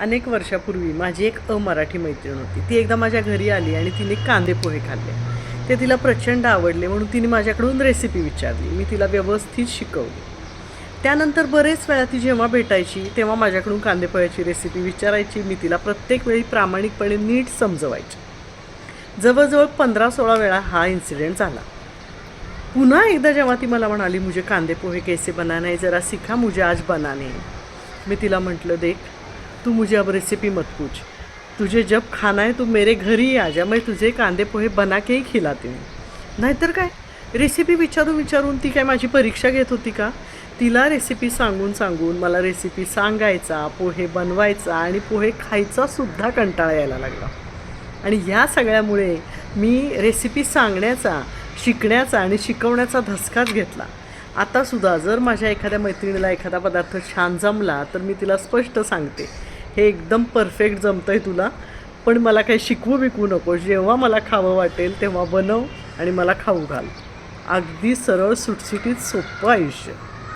अनेक वर्षापूर्वी माझी एक अमराठी मैत्रीण होती. ती एकदा माझ्या घरी आली आणि तिने कांदे पोहे खाल्ले. ते तिला प्रचंड आवडले म्हणून तिने माझ्याकडून रेसिपी विचारली. मी तिला व्यवस्थित शिकवली. त्यानंतर बरेच वेळा ती जेव्हा भेटायची तेव्हा माझ्याकडून कांदेपोह्याची रेसिपी विचारायची. मी तिला प्रत्येक वेळी प्रामाणिकपणे नीट समजवायची. जवळजवळ पंधरा सोळा वेळा हा इन्सिडेंट झाला. पुन्हा एकदा जेव्हा ती मला म्हणाली मुझे कांदे पोहे कैसे बनाना है? जरा सिखा मुझे आज बनाने मी तिला म्हटलं देख तू मुझे अब रेसिपी मत पूछ। तुझे जब खाना है तू मेरे घर ही आ जा। मैं तुझे कांदे पोहे बना के ही खिलाती हूँ। नाहीतर काय? रेसिपी विचारून विचारून ती काय माझी परीक्षा घेत होती का? तिला रेसिपी सांगून सांगून मला रेसिपी सांगायचा पोहे बनवायचा आणि पोहे खायचासुद्धा कंटाळा यायला लागला. आणि ह्या सगळ्यामुळे मी रेसिपी सांगण्याचा शिकण्याचा आणि शिकवण्याचा धसकाच घेतला. आतासुद्धा जर माझ्या एखाद्या मैत्रिणीला एखादा पदार्थ छान जमला तर मी तिला स्पष्ट सांगते. हे एकदम परफेक्ट जमतं आहे तुला. पण मला काही शिकवू बिकवू नको. जेव्हा मला खावं वाटेल तेव्हा बनव आणि मला खाऊ घाल. अगदी सरळ सुटसुटीत सोपं आयुष्य.